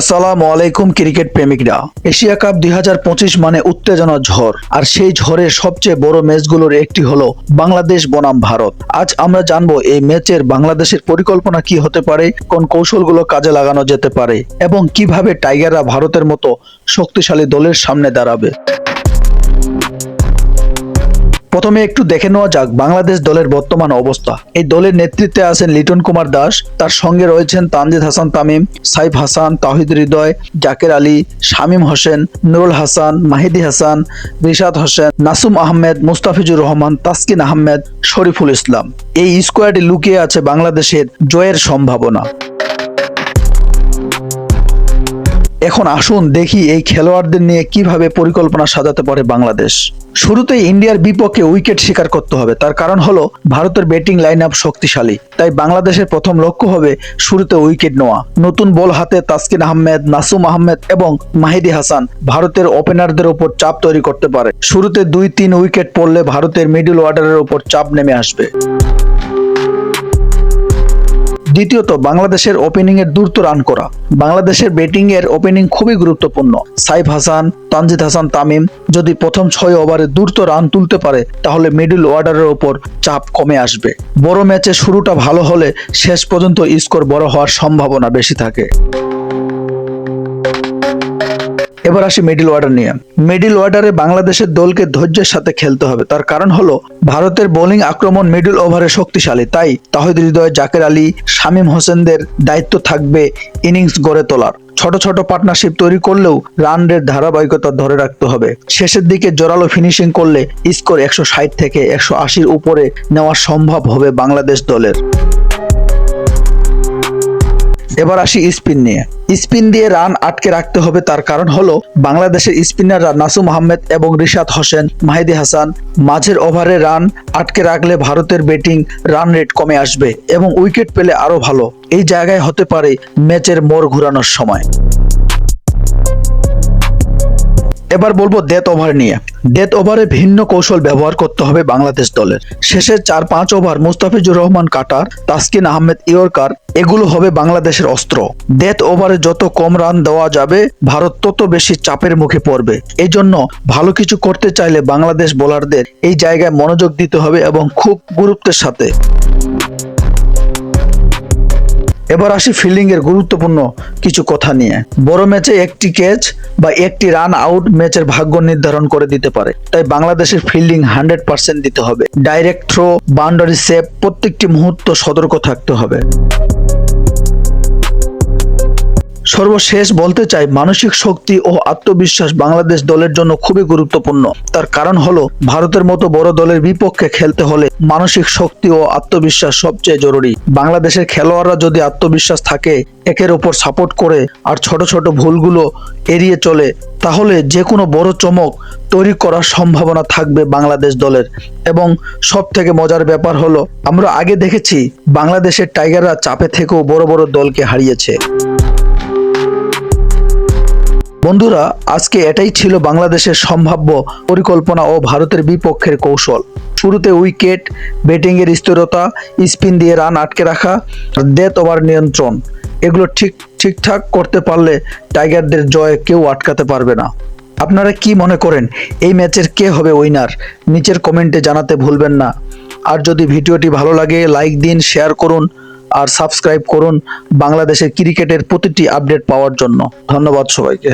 আসসালামু আলাইকুম cricket প্রেমিকরা। Asia cup দুই হাজার পঁচিশ মানে উত্তেজনা ঝড়, আর সেই ঝড়ের সবচেয়ে বড় ম্যাচগুলোর একটি হল বাংলাদেশ বনাম ভারত। আজ আমরা জানব এই ম্যাচের বাংলাদেশের পরিকল্পনা কি হতে পারে, কোন কৌশলগুলো কাজে লাগানো যেতে পারে, এবং কীভাবে টাইগাররা ভারতের মতো শক্তিশালী দলের সামনে দাঁড়াবে। প্রথমে একটু দেখে নেওয়া যাক বাংলাদেশ দলের বর্তমান অবস্থা। এই দলের নেতৃত্বে আছেন লিটন কুমার দাস, তার সঙ্গে রয়েছেন তানজিদ হাসান তামিম, সাইফ হাসান তাহিদ হৃদয়, জাকের আলী, শামীম হোসেন, নুরুল হাসান, মাহিদি হাসান, রিশাদ হোসেন, নাসুম আহমেদ, মুস্তাফিজুর রহমান, তাসকিন আহমেদ, শরীফুল ইসলাম। এই স্কোয়াডে লুকিয়ে আছে বাংলাদেশের জয়ের সম্ভাবনা। এখন আসুন দেখি এই খেলোয়াড়দের নিয়ে কীভাবে পরিকল্পনা সাজাতে পারে বাংলাদেশ। শুরুতেই ইন্ডিয়ার বিপক্ষে উইকেট শিকার করতে হবে। তার কারণ হলো, ভারতের ব্যাটিং লাইন আপ শক্তিশালী। তাই বাংলাদেশের প্রথম লক্ষ্য হবে শুরুতে উইকেট নেওয়া। নতুন বল হাতে তাসকিন আহমেদ, নাসুম আহমেদ এবং মাহিদি হাসান ভারতের ওপেনারদের উপর চাপ তৈরি করতে পারে। শুরুতে দুই তিন উইকেট পড়লে ভারতের মিডল অর্ডারের উপর চাপ নেমে আসবে। দ্বিতীয়ত, বাংলাদেশের ওপেনিং এর দ্রুত রান করা। বাংলাদেশের ব্যাটিং এর ওপেনিং খুবই গুরুত্বপূর্ণ। সাইফ হাসান, তানজিদ হাসান তামিম যদি প্রথম ছয় ওভারে দ্রুত রান তুলতে পারে, তাহলে মিডল অর্ডারের ওপর চাপ কমে আসবে। বড় ম্যাচে শুরুটা ভালো হলে শেষ পর্যন্ত স্কোর বড় হওয়ার সম্ভাবনা বেশি থাকে। এবার আসি মিডল অর্ডার নিয়ে। মিডিল অর্ডারে বাংলাদেশের দলকে ধৈর্যের সাথে খেলতে হবে। তার কারণ হলো, ভারতের বোলিং আক্রমণ মিডল ওভারে শক্তিশালী। তাই তাহিদ হৃদয়, জাকের আলী, শামীম হোসেনদের দায়িত্ব থাকবে ইনিংস গড়ে তোলার। ছোট ছোট পার্টনারশিপ তৈরি করলেও রান রেট ধারাবাহিকতা ধরে রাখতে হবে। শেষের দিকে জোরালো ফিনিশিং করলে স্কোর একশো ষাট থেকে একশো উপরে নেওয়া সম্ভব হবে বাংলাদেশ দলের। এবার আসি স্পিন নিয়ে। স্পিন দিয়ে রান আটকে রাখতে হবে, তার কারণ হলো বাংলাদেশের স্পিনাররা নাসুম আহমেদ এবং রিশাদ হোসেন, মাহিদি হাসান। মাঝের ওভারে রান আটকে রাখলে ভারতের ব্যাটিং রান রেট কমে আসবে এবং উইকেট পেলে আরও ভালো। এই জায়গায় হতে পারে ম্যাচের মোড় ঘুরানোর সময়। এবার বলব ডেথ ওভার নিয়ে। ডেথ ওভারে ভিন্ন কৌশল ব্যবহার করতে হবে বাংলাদেশ দলের। শেষের চার পাঁচ over Mustafizur Rahman cutter, Taskin Ahmed yorker, এগুলো হবে বাংলাদেশের অস্ত্র। ডেথ ওভারে যত কম রান দেওয়া যাবে, ভারত তত বেশি চাপের মুখে পড়বে। এই জন্য ভালো কিছু করতে চাইলে বাংলাদেশ বোলারদের এই জায়গায় মনোযোগ দিতে হবে এবং খুব গুরুত্বের সাথে। এবার আসি ফিল্ডিং এর গুরুত্বপূর্ণ কিছু কথা নিয়ে। বড় ম্যাচে একটি ক্যাচ বা একটি রান আউট ম্যাচের ভাগ্য নির্ধারণ করে দিতে পারে। তাই বাংলাদেশের ফিল্ডিং হান্ড্রেড পার্সেন্ট দিতে হবে। ডাইরেক্ট থ্রো বাউন্ডারি সেভ প্রত্যেকটি মুহূর্ত সতর্ক থাকতে হবে। সর্বশেষ বলতে চাই, মানসিক শক্তি ও আত্মবিশ্বাস বাংলাদেশ দলের জন্য খুবই গুরুত্বপূর্ণ। তার কারণ হলো, ভারতের মতো বড় দলের বিপক্ষে খেলতে হলে মানসিক শক্তি ও আত্মবিশ্বাস সবচেয়ে জরুরি। বাংলাদেশের খেলোয়াড়রা যদি আত্মবিশ্বাস থাকে, একের ওপর সাপোর্ট করে আর ছোট ছোট ভুলগুলো এড়িয়ে চলে, তাহলে যে কোনো বড় চমক তৈরি করার সম্ভাবনা থাকবে বাংলাদেশ দলের। এবং সব থেকে মজার ব্যাপার হলো, আমরা আগে দেখেছি, বাংলাদেশের টাইগাররা চাপে থেকেও বড় বড় দলকে হারিয়েছে। বন্ধুরা, আজকে এটাই ছিল বাংলাদেশের সম্ভাব্য পরিকল্পনা ও ভারতের বিপক্ষের কৌশল। শুরুতে উইকেট, ব্যাটিংয়ের স্থিরতা, স্পিন দিয়ে রান আটকে রাখা, ডেথ ওভার নিয়ন্ত্রণ, এগুলো ঠিক, ঠিকঠাক করতে পারলে টাইগারদের জয় কেউ আটকাতে পারবে না। আপনারা কি মনে করেন, এই ম্যাচের কে হবে উইনার? নিচের কমেন্টে জানাতে ভুলবেন না। আর যদি ভিডিওটি ভালো লাগে, লাইক দিন, শেয়ার করুন। আর সাবস্ক্রাইব করুন বাংলাদেশের ক্রিকেটের প্রতিটি আপডেট পাওয়ার জন্য। ধন্যবাদ সবাইকে।